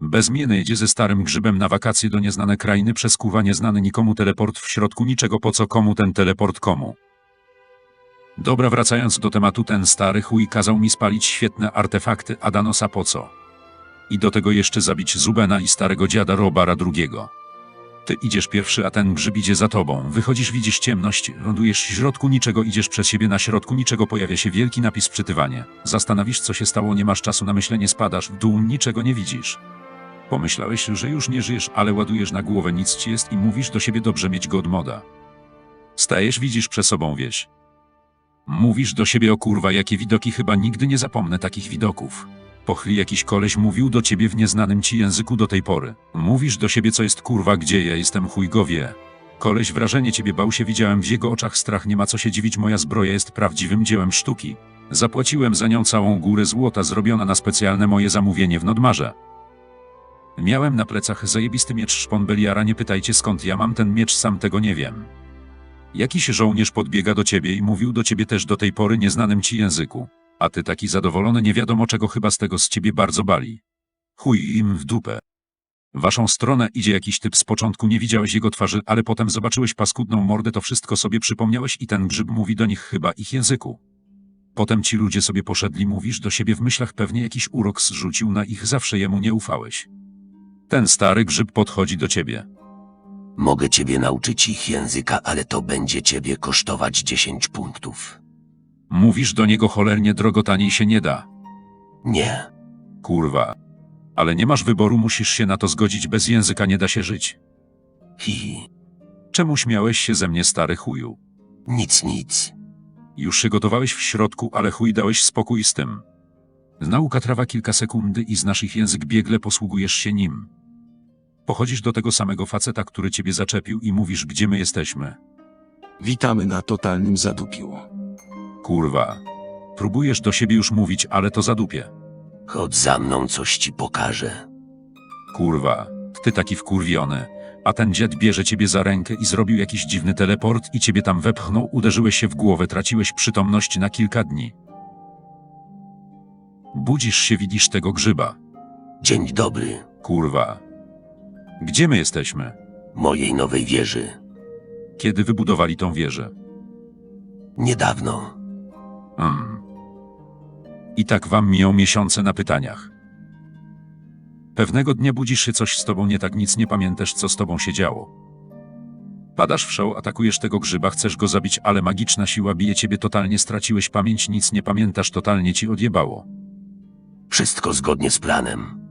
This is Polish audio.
Bezmieny jedzie ze starym grzybem na wakacje do nieznane krainy przez kuwa nieznany nikomu teleport w środku niczego po co komu ten teleport komu. Dobra, wracając do tematu, ten stary chuj kazał mi spalić świetne artefakty Adanosa po co? I do tego jeszcze zabić Zubena i starego dziada Robara II. Ty idziesz pierwszy, a ten grzyb idzie za tobą. Wychodzisz, widzisz ciemność, lądujesz w środku niczego, idziesz przez siebie na środku niczego, pojawia się wielki napis wczytywanie. Zastanowisz, co się stało, nie masz czasu na myślenie, spadasz w dół, niczego nie widzisz. Pomyślałeś, że już nie żyjesz, ale ładujesz na głowę, nic ci jest i mówisz do siebie dobrze mieć go od moda. Stajesz, widzisz przed sobą wieś. Mówisz do siebie o kurwa, jakie widoki, chyba nigdy nie zapomnę takich widoków. Po chwili jakiś koleś mówił do ciebie w nieznanym ci języku do tej pory. Mówisz do siebie, co jest kurwa, gdzie ja jestem, chuj go wie. Koleś wrażenie ciebie bał się, widziałem w jego oczach strach, nie ma co się dziwić, moja zbroja jest prawdziwym dziełem sztuki. Zapłaciłem za nią całą górę złota zrobiona na specjalne moje zamówienie w Nodmarze. Miałem na plecach zajebisty miecz szpon Beliara, nie pytajcie skąd ja mam ten miecz, sam tego nie wiem. Jakiś żołnierz podbiega do ciebie i mówił do ciebie też do tej pory nieznanym ci języku. A ty taki zadowolony nie wiadomo czego chyba z tego z ciebie bardzo bali. Chuj im w dupę. Waszą stronę idzie jakiś typ z początku nie widziałeś jego twarzy, ale potem zobaczyłeś paskudną mordę, to wszystko sobie przypomniałeś i ten grzyb mówi do nich chyba ich języku. Potem ci ludzie sobie poszedli, mówisz do siebie w myślach pewnie jakiś urok zrzucił na ich, zawsze jemu nie ufałeś. Ten stary grzyb podchodzi do ciebie. Mogę ciebie nauczyć ich języka, ale to będzie ciebie kosztować 10 punktów. Mówisz do niego cholernie drogo taniej się nie da. Nie, Kurwa. Ale nie masz wyboru, musisz się na to zgodzić, bez języka nie da się żyć. hi, Czemu śmiałeś się ze mnie, stary chuju? nic, nic. Już się gotowałeś w środku, ale chuj dałeś spokój z tym. Nauka trwa kilka sekundy i znasz ich język biegle posługujesz się nim. Pochodzisz do tego samego faceta, który ciebie zaczepił i mówisz, gdzie my jesteśmy. Witamy na totalnym zadupiu. Kurwa. Próbujesz do siebie już mówić, ale to zadupie. Chodź za mną, coś ci pokażę. Kurwa. Ty taki wkurwiony. A ten dziad bierze ciebie za rękę i zrobił jakiś dziwny teleport i ciebie tam wepchnął, uderzyłeś się w głowę, traciłeś przytomność na kilka dni. Budzisz się, widzisz tego grzyba. Dzień dobry, Kurwa. Gdzie my jesteśmy? mojej nowej wieży. Kiedy wybudowali tą wieżę? Niedawno. Hmm. I tak wam miją miesiące na pytaniach. Pewnego dnia budzisz się coś z tobą nie tak, nic nie pamiętasz, co z tobą się działo. Padasz w szał, atakujesz tego grzyba, chcesz go zabić, ale magiczna siła bije ciebie totalnie, straciłeś pamięć, nic nie pamiętasz, totalnie ci odjebało. Wszystko zgodnie z planem.